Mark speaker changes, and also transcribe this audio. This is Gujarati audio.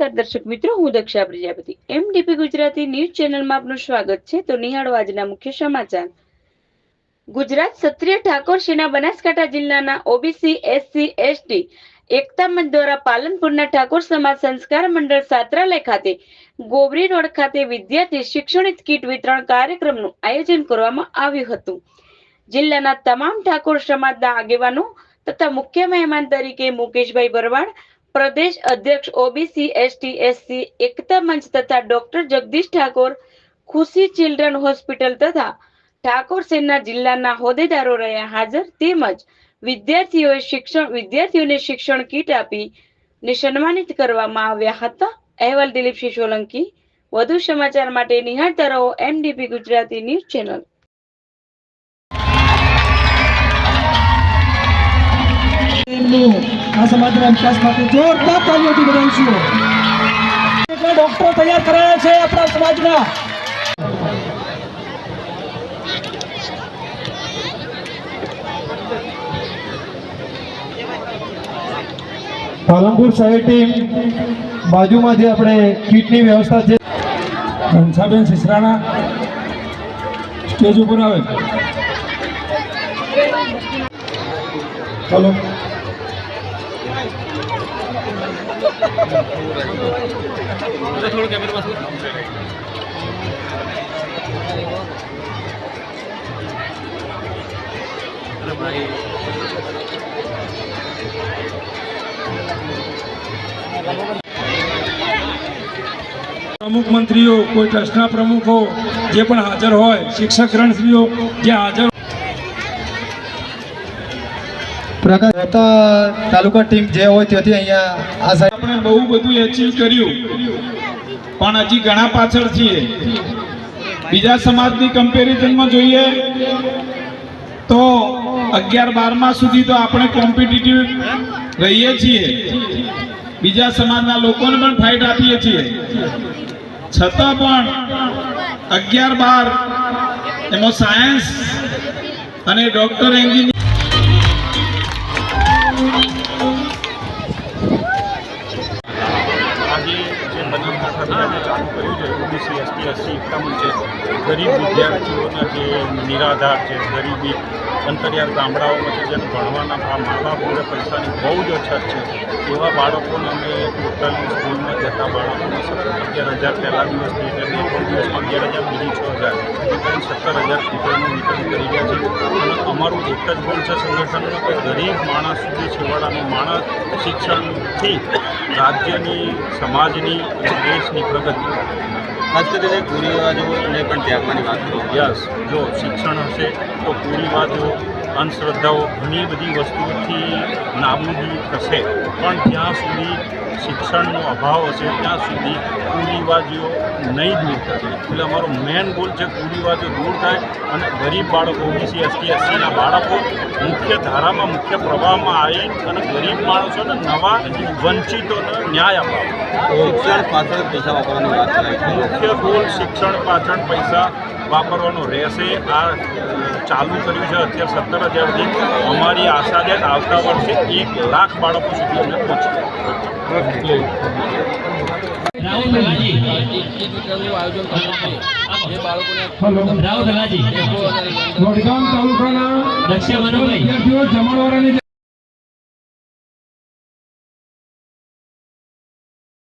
Speaker 1: નમસ્કાર દર્શક મિત્રો, હું દક્ષા પ્રજાપતિ. એમડીપી ગુજરાતી ન્યૂઝ ચેનલમાં આપનું સ્વાગત છે. તો નિહાળો આજના મુખ્ય સમાચાર. ગુજરાત ક્ષત્રિય ઠાકોર સેના બનાસકાંઠા જિલ્લાના ઓબીસી એસસી એસટી એકતા મંચ દ્વારા પાલનપુરના ઠાકોર સમાજ સંસ્કાર મંડળ સાત્રાલય ખાતે ગોબરી રોડ ખાતે વિદ્યાર્થી શિક્ષણિત કીટ વિતરણ કાર્યક્રમનું આયોજન કરવામાં આવ્યું હતું. જિલ્લાના તમામ ઠાકોર સમાજના આગેવાનો તથા મુખ્ય મહેમાન તરીકે મુકેશભાઈ ભરવાડ પ્રદેશ અધ્યક્ષ ઓબીસી, એસટી, એસસી, એકતા મંચ તથા ડોક્ટર જગદીશ ઠાકોર ખુશી ચિલ્ડ્રન હોસ્પિટલ તથા ઠાકોર સેના જિલ્લાના હોદ્દેદારો રહ્યા હાજર. તેમજ વિદ્યાર્થીઓએ શિક્ષણ, વિદ્યાર્થીઓને શિક્ષણ કીટ આપી ને સન્માનિત કરવામાં આવ્યા હતા. અહેવાલ દિલીપસિંહ સોલંકી, વધુ સમાચાર માટે નિહાળતા રહો એમડીપી ગુજરાતી ન્યૂઝ ચેનલ.
Speaker 2: એમનું આ સમાજના વિકાસ માટે જોરદાર તાલીઓથી વધાવીશું એટલા ડોક્ટરો તૈયાર કરાયા છે આપણા સમાજના?
Speaker 3: પાલનપુર શહેર ટીમ બાજુમાં જે આપણે કીટની વ્યવસ્થા છે
Speaker 2: ઘનસાબેન સિસરાણા સ્ટેજ ઉપર આવે. પ્રમુખ મંત્રીઓ કોઈ ટ્રસ્ટના પ્રમુખો જે પણ હાજર હોય શિક્ષક ગણશ્રીઓ જે હાજર
Speaker 3: પ્રકાશ તાલુકા ટીમ જે હોય ત્યાંથી અહીંયા આ સાઈડ
Speaker 4: આપણે બહુ બધું એચીવ કર્યું. પણ હજી ઘણા પાછળ છીએ. બીજા સમાજની કમ્પેરિઝનમાં જોઈએ તો અગિયાર બારમા સુધી તો આપણે કોમ્પિટિટિવ રહીએ છીએ. બીજા સમાજના લોકોને પણ ફાઇટ આપીએ છીએ. છતાં પણ અગિયાર બાર એમાં સાયન્સ અને doctor engineer
Speaker 5: OBC ST SC એકમ છે. ગરીબ વિદ્યાર્થીઓના જે નિરાધાર છે, ગરીબી અંતરિયાળ ગામડાઓમાં છે, જેને ભણવાના આ મા બાપ જોડે પૈસાની બહુ જ અછત છે, એવા બાળકોને અમે ટોટલી સ્કૂલમાં જતા બાળકોને સત્તર અગિયાર હજાર પહેલા દિવસની એટલે ત્રણ દિવસમાં અગિયાર હજાર, બીજી છ હજાર. એ સત્તર હજાર કીટોનું વિતરણ કરી રહ્યા છે. અને અમારું એક જ ગુણ છે સંગઠનનો કે ગરીબ માણસ સુધી છેવાડાનો માણસ શિક્ષણથી રાજ્યની, સમાજની, દેશની પ્રગતિ.
Speaker 6: ખાસ કરીને કુરિવાજોને પણ ત્યાગવાની વાત કરો.
Speaker 5: યસ જો શિક્ષણ હશે તો કુરિવાજો અંધશ્રદ્ધાઓ ઘણી બધી વસ્તુઓથી નાબૂદી થશે. પણ જ્યાં સુધી શિક્ષણનો અભાવ હશે ત્યાં સુધી કુરિવાજો નહીં દૂર થશે એટલે અમારો મેઇન ગોલ છે કુરિવાજો દૂર થાય અને ગરીબ બાળકો ઓબીસી એસટી એસસીના બાળકો મુખ્ય ધારામાં મુખ્ય પ્રવાહમાં આવી અને ગરીબ માણસોને નવા વંચિતોને ન્યાય અપાવે.
Speaker 6: શિક્ષણ પાછળ પૈસા વાપરવાની વાત
Speaker 5: મુખ્ય ગોલ શિક્ષણ પાછળ પૈસા વાપરવાનો રહેશે. આ ચાલુ કર્યું છે અત્યારે સત્તર હજારથી અમારી આશા છે આવતા વર્ષે એક લાખ બાળકો સુધી અમે પહોંચીએ
Speaker 7: રાહુલ
Speaker 2: દલાજી
Speaker 7: લક્ષ્ય મનોભાઈ.